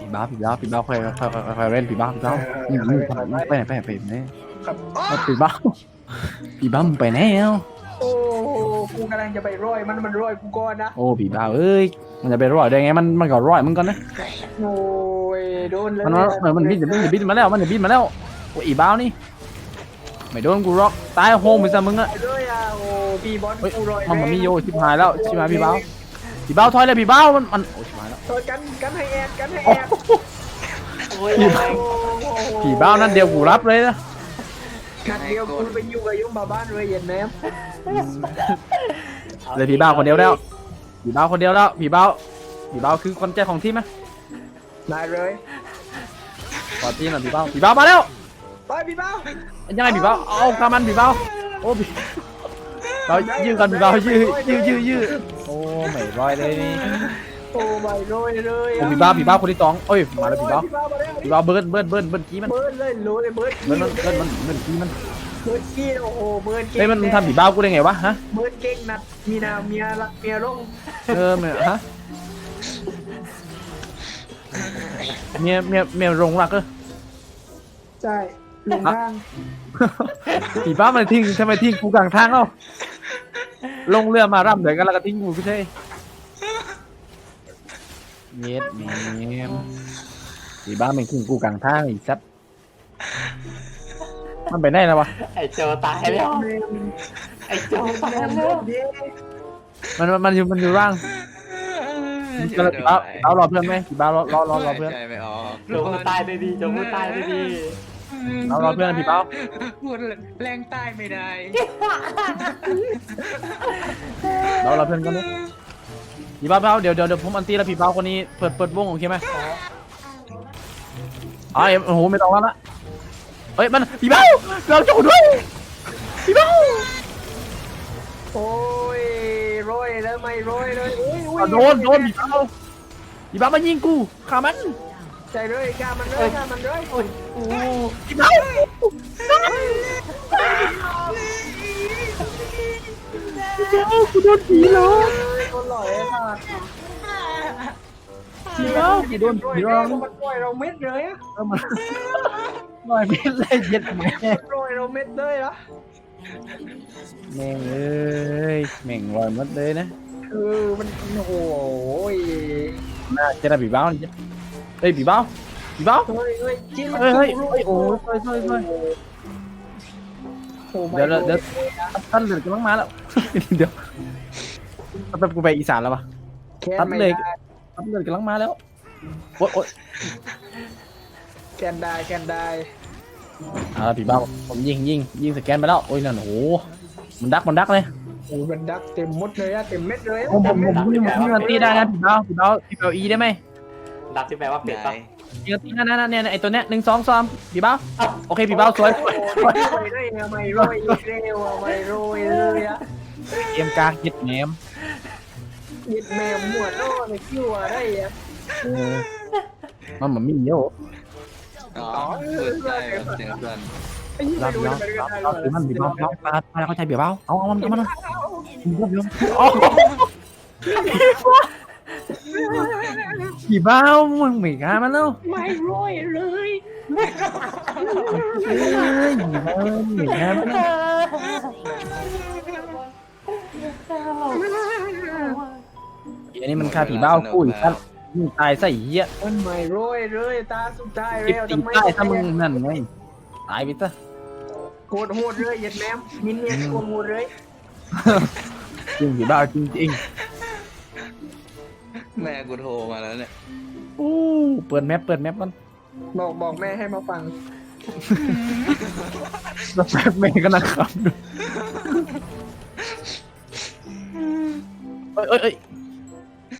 ผีบ้าผีบ้าผีบ้าค่อยค่อยค่อยค่อยเล่นผีบ้าผีบ้าอืมอืมไปไหนไปไหนไปไหนครับเอาผีบ้าผีบ้ามึงไปไหนเอ้าโอ้กูกำลังจะไปร้อยมันมันร้อยกูก่อนนะโอ้ผีบ้าเอ้ยมันจะไปร่อยได้ไงมันมันก็ร่อยมึงก่อนนะโอ้ยโดนเลยมันมันมันบินมันบินมาแล้วมันบินมาแล้วโอ้อีบ้านี่ไม่โดนกูหรอกตายโฮมไปซะมึงอะโอ้ปีบอลกูร้อยมันมันมีโยชิบหายแล้วชิบหายพี่บ้า พี่เบ้าถอยเลยพี่เบ้ามันมันโอ้ชิบหายแล้วโดนกันกันให้แอดกันให้โอ้แอดโอ้ยผีแรบ้างผีเบ้านั่นเดียวกูรับเลยนะนัดเดียวกูไปอยู่กับยุ่งบาบ้านเลยเห็นไหมเลยผีเบ้าคนเดียวแล้วผีเบ้าคนเดียวแล้วผีเบ้าผีเบ้าคือคนใจของทีมไหมได้เลยขอทีมหน่อยผีเบ้าผีเบ้ามาแล้วไปพี่เบ้ายังไงผีเบ้าเอากามันผีเบ้าโอ้ผีเรายื้อกันผีเบ้ายื้อยื้อยื้อยื้อ โอ้ไม่ร้อยเลยนี่โอ้ไม่ร้อยเลยโอ้ผีเบ้าผีเบ้าคนที่สองเอ้ยมาแล้วผีเบ้าพี่เบ้ามาแล้วผีเบ้าเบิร์ดเบิร์ดเบิร์ดเบิร์ดกี้มันเบิร์ดเลยรู้เลยเบิร์ดเบิร์ดมันเบิร์ดมันเบิร์ดกี้มันเบิร์ดกี้โอ้โหเบิร์ดเก่งเฮ้ยมันทำผีเบ้ากูได้ไงวะฮะเบิร์ดเก่งนัดมีนาเมียละเมียลงเออเมียฮะเมียเมียเมียรงรักเออใช่ลงทางผีบ้ามันทิ้งทำไมทิ้งกูกลางทางเอ้าลงเรือมาร่ำเดี๋ยวกันแล้วก็ทิ้งกูพี่เท่ เย็ดเมียมผีบ้ามันทิ้งกูกลางทางอีกซัดมันไปไหนแล้ววะ ไอ้โจตายแล้ว ไอ้โจตายแล้วมันมันมันอยู่มันอยู่ร่างมันจะผีบ้าผีบ้ารอเพื่อนไหมผีบ้ารอรอรอรอเพื่อน ใจไม่ออกโจมึงตายเลยดีโจมึงตายเลยดีเรารอเพื่อนผีบ้า พูดแรงใต้ไม่ได้เรารอเพื่อนกันดิ ผีบ้าเบ้าเดี๋ยวเดี๋ยวเดี๋ยวผมอันตีแล้วผีบ้าคนนี้เปิดเปิดวงโอเคไหมอ๋อเอ็มโอ้โหไม่ต้องแล้วละเฮ้ยมันผีบ้าเราจะด้วยผีบ้าโอ้ยโรยแล้วไม่โรยเลยโอ้ยอะโดนโดนผีบ้าผีบ้ามายิงกูขามันใจเลยกล้ามันเลยกล้ามันเลยโอ้ยโอ้ผีบ้าเจ้ากูโดนผีหลอก โดนหลอยค่ะผีบ้ากูโดนผีหลอกมันปล่อยเราเม็ดเลยอะเออมันลอยไม่เล่นเย็ดแม่ปล่อยเราเม็ดเลยอะแม่งเอ้ยแม่งลอยหมดเลยนะเออมันโอ้โหยน่าจะได้ผีบ้าเนี่ยเฮ้ยผีบ้าผีบ้าเฮ้ยเฮ้ยจิ้มเฮ้ยเฮ้ยเฮ้ยโอ้ยเฮ้ยเฮ้ยเฮ้ยโอ้เดี๋ยวเดี๋ยวเดี๋ยวท่านเหลือกำลังมาแล้วเดี๋ยวท่านแป๊บกูไปอีสานแล้วปะ แค่ตัดไม่เลยได้ท่านเหลือกำลังมาแล้วโอ๊ยโอ๊ยแกนได้แกนได้อ่าผีบ้าผมยิงยิงยิงสแกนไปแล้วโอ้ยนั่นโอ้โหมันดักมันดักเลยโอ้ยมันดักเต็มหมดเลยอะเต็มเม็ดเลยอะผมผมผมผมยิงผมยิงอันตีได้นะผีบ้าผีบ้าผีบ้าอีได้ไหมดับที่แปลว่าเป็ดปะยิงอันตีนั่นนั่นเนี่ยไอตัวเนี้ยหนึ่งสองสามผีบ้าโอเคผีบ้าสวยโอ้โหไม่ได้อะไม่โรยอีกเร็วอะไม่โรยเลยอะเกมกลางยึดแหนมห ยิบแมวหมวดโอ้เลยคิวอะไรอะเออมันเหมือนมีเยอะอ๋อเปิดใจแบบเสียงสั่นไอ้ยี่รัไม่บรู้รัจะบไปรักันบได้รับเลถือมันผีบ้าเอาปลาปลาเข้าใจเบียบ้าเอาเอามันเอามันผีบ้ามึงไม่กล้ามันแล้วไม่โรยเลยเอ้ยผีบ้าไม่กล้ามัน อันนี้มันฆ่าผีบ้ากู้อีกท่านมึงตายซะไอ้เหี้ยมันไม่โรยเลยตาสุดท้ายติดแล้วตีทำไมใต้ถ้ามึงนั่นไงตายไปซะโคตรโหดเลยเหยียดแมมมินเนี่ยโคตรโหดเลยจริงผีบ้าจริงจริงแม่กูโทรมาแล้วเนี่ยๆอู้เปิดแมปเปิดแมปมันบอกบอกแม่ให้มาฟังแล้วแมปแม่ก็นะครับดูเอ้ยเอ้ยเอ้ย